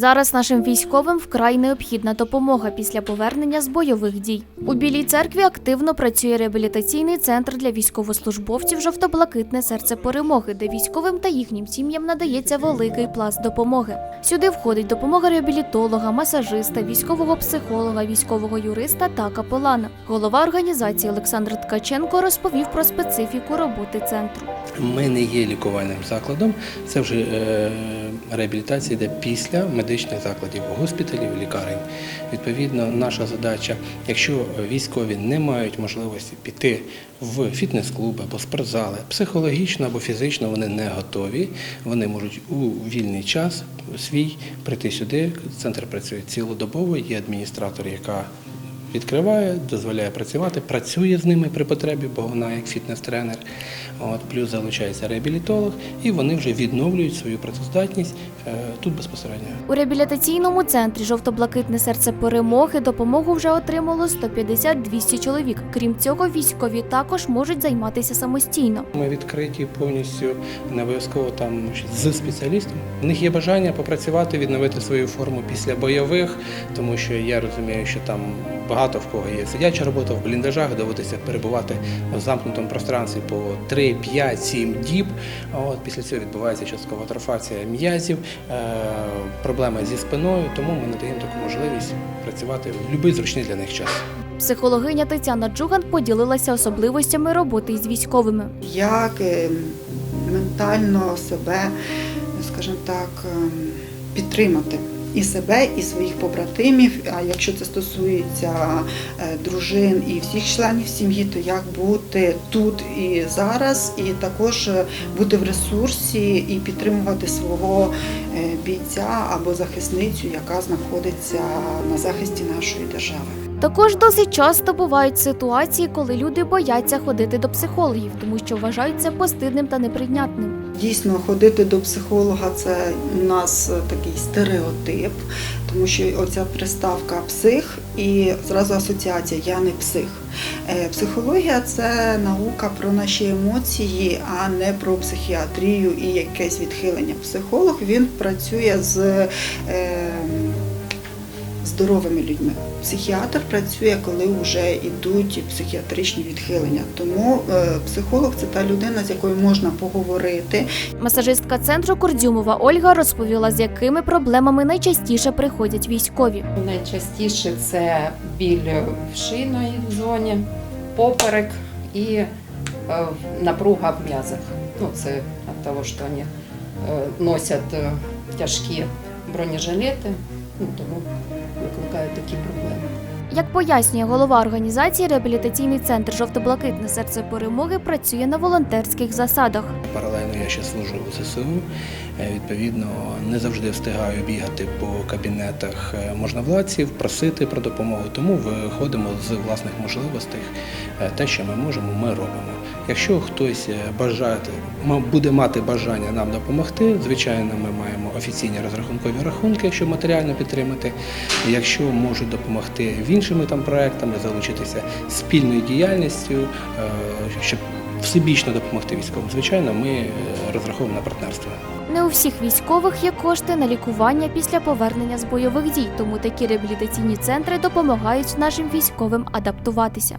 Зараз нашим військовим вкрай необхідна допомога після повернення з бойових дій. У Білій церкві активно працює реабілітаційний центр для військовослужбовців Жовто-блакитне серце перемоги, де військовим та їхнім сім'ям надається великий пласт допомоги. Сюди входить допомога реабілітолога, масажиста, військового психолога, військового юриста та капелана. Голова організації Олександр Ткаченко розповів про специфіку роботи центру. Ми не є лікувальним закладом, це вже е, реабілітація йде після медичних закладів, госпіталів, лікарень. Відповідно, наша задача, якщо військові не мають можливості піти в фітнес-клуб або спортзали, психологічно або фізично вони не готові, вони можуть у вільний час свій прийти сюди. Центр працює цілодобово, є адміністратор, яка відкриває, дозволяє працювати, працює з ними при потребі, бо вона як фітнес-тренер. От, плюс залучається реабілітолог, і вони вже відновлюють свою працездатність е, тут безпосередньо. У реабілітаційному центрі Жовто-блакитне серце перемоги допомогу вже отримало 150-200 чоловік. Крім цього, військові також можуть займатися самостійно. Ми відкриті повністю не обов'язково там з спеціалістом. У них є бажання попрацювати, відновити свою форму після бойових, тому що я розумію, що там багато в кого є сидяча робота в бліндажах, доводиться перебувати в замкнутому пространстві по 3, 5, 7 діб. От після цього відбувається часткова атрофація м'язів, е, проблеми зі спиною. Тому ми надаємо таку можливість працювати в будь-який зручний для них час. Психологиня Тетяна Джуган поділилася особливостями роботи із військовими. як е, ментально себе, скажімо так, ем, підтримати. І себе, і своїх побратимів. А якщо це стосується е, дружин і всіх членів сім'ї, то як бути тут і зараз, і також е, бути в ресурсі і підтримувати свого бійця або захисницю, яка знаходиться на захисті нашої держави. Також досить часто бувають ситуації, коли люди бояться ходити до психологів, тому що вважають це постидним та неприйнятним. Дійсно, ходити до психолога це у нас такий стереотип, тому що оця приставка псих і зразу асоціація Я не псих. Е, Психологія це наука про наші емоції, а не про психіатрію і якесь відхилення. Психолог він працює з е, здоровими людьми. Психіатр працює, коли вже йдуть психіатричні відхилення. Тому е, психолог це та людина, з якою можна поговорити, Масажистка центру Курдюмова Ольга розповіла, з якими проблемами найчастіше приходять військові. Найчастіше це біль в шийної зоні, поперек і е, напруга в м'язах. Ну, це від того, що вони е, носять тяжкі бронежилети, ну, тому викликають такі проблеми. Як пояснює голова організації, реабілітаційний центр Жовто-блакитне серце перемоги працює на волонтерських засадах. Паралельно я ще служу у ЗСУ. Е, Відповідно, не завжди встигаю бігати по кабінетах е, можновладців, просити про допомогу. Тому виходимо з власних можливостей. Е, Те, що ми можемо, ми робимо. Якщо хтось е, бажає, буде мати бажання нам допомогти, звичайно, ми маємо офіційні розрахункові рахунки, щоб матеріально підтримати. Якщо можуть допомогти в іншими там проектами, залучитися спільною діяльністю, е, щоб всебічно допомогти військовим. Звичайно, ми е, розраховуємо на партнерство. Не у всіх військових є кошти на лікування після повернення з бойових дій, тому такі реабілітаційні центри допомагають нашим військовим адаптуватися.